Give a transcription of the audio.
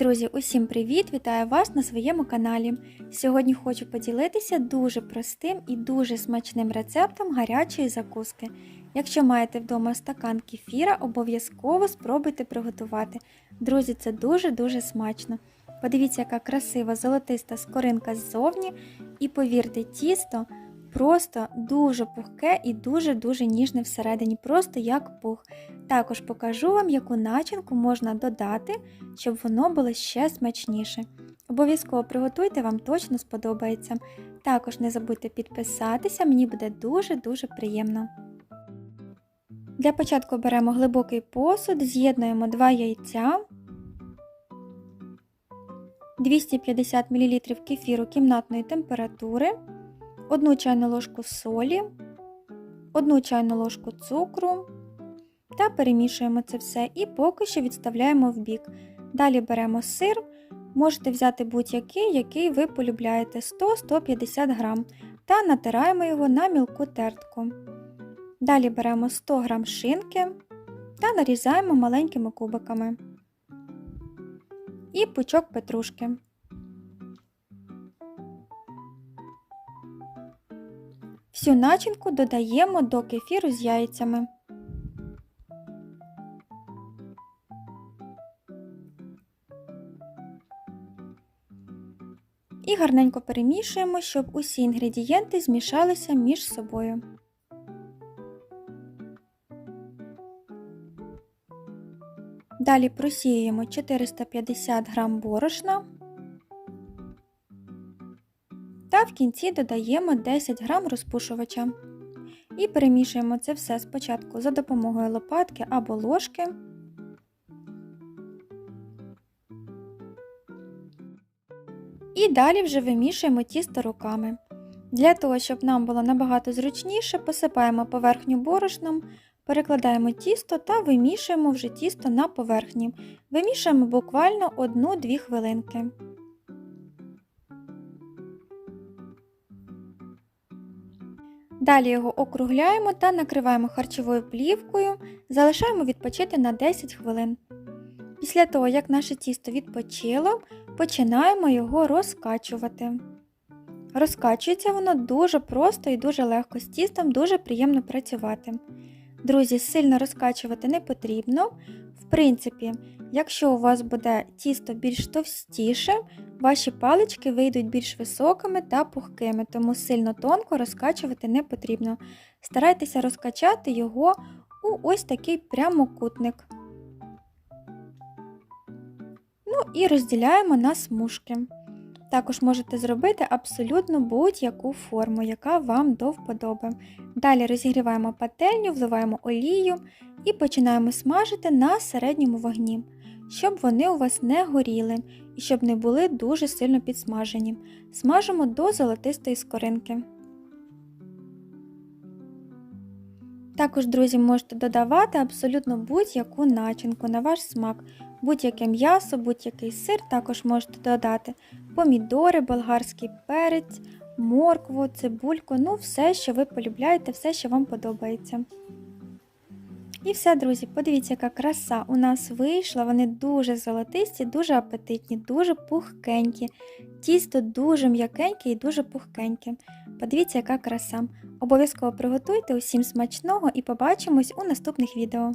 Друзі, усім привіт! Вітаю вас на своєму каналі. Сьогодні хочу поділитися дуже простим і дуже смачним рецептом гарячої закуски. Якщо маєте вдома стакан кефіра, обов'язково спробуйте приготувати. Друзі, це дуже-дуже смачно. Подивіться, яка красива золотиста скоринка ззовні, і повірте, тісто просто дуже пухке і дуже-дуже ніжне всередині, просто як пух. Також покажу вам, яку начинку можна додати, щоб воно було ще смачніше. Обов'язково приготуйте, вам точно сподобається. Також не забудьте підписатися, мені буде дуже-дуже приємно. Для початку беремо глибокий посуд, з'єднуємо 2 яйця, 250 мл кефіру кімнатної температури, 1 чайну ложку солі, 1 чайну ложку цукру та перемішуємо це все і поки що відставляємо в бік. Далі беремо сир, можете взяти будь-який, який ви полюбляєте 100-150 г, та натираємо його на мілку тертку. Далі беремо 100 г шинки та нарізаємо маленькими кубиками. І пучок петрушки. Всю начинку додаємо до кефіру з яйцями. І гарненько перемішуємо, щоб усі інгредієнти змішалися між собою. Далі просіюємо 450 г борошна та в кінці додаємо 10 г розпушувача. І перемішуємо це все спочатку за допомогою лопатки або ложки. І далі вже вимішуємо тісто руками. Для того, щоб нам було набагато зручніше, посипаємо поверхню борошном, перекладаємо тісто та вимішуємо вже тісто на поверхні. Вимішуємо буквально 1-2 хвилинки. Далі його округляємо та накриваємо харчовою плівкою, залишаємо відпочити на 10 хвилин. Після того, як наше тісто відпочило, починаємо його розкачувати. Розкачується воно дуже просто і дуже легко, з тістом дуже приємно працювати. Друзі, сильно розкачувати не потрібно. В принципі, якщо у вас буде тісто більш товстіше, ваші палички вийдуть більш високими та пухкими, тому сильно тонко розкачувати не потрібно. Старайтеся розкачати його у ось такий прямокутник. Ну і розділяємо на смужки. Також можете зробити абсолютно будь-яку форму, яка вам до вподоби. Далі розігріваємо пательню, вливаємо олію і починаємо смажити на середньому вогні, щоб вони у вас не горіли і щоб не були дуже сильно підсмажені. Смажимо до золотистої скоринки. Також, друзі, можете додавати абсолютно будь-яку начинку на ваш смак, будь-яке м'ясо, будь-який сир також можете додати, помідори, болгарський перець, моркву, цибульку, ну все, що ви полюбляєте, все, що вам подобається. І все, друзі, подивіться, яка краса у нас вийшла. Вони дуже золотисті, дуже апетитні, дуже пухкенькі. Тісто дуже м'якеньке і дуже пухкеньке. Подивіться, яка краса. Обов'язково приготуйте усім смачного і побачимось у наступних відео.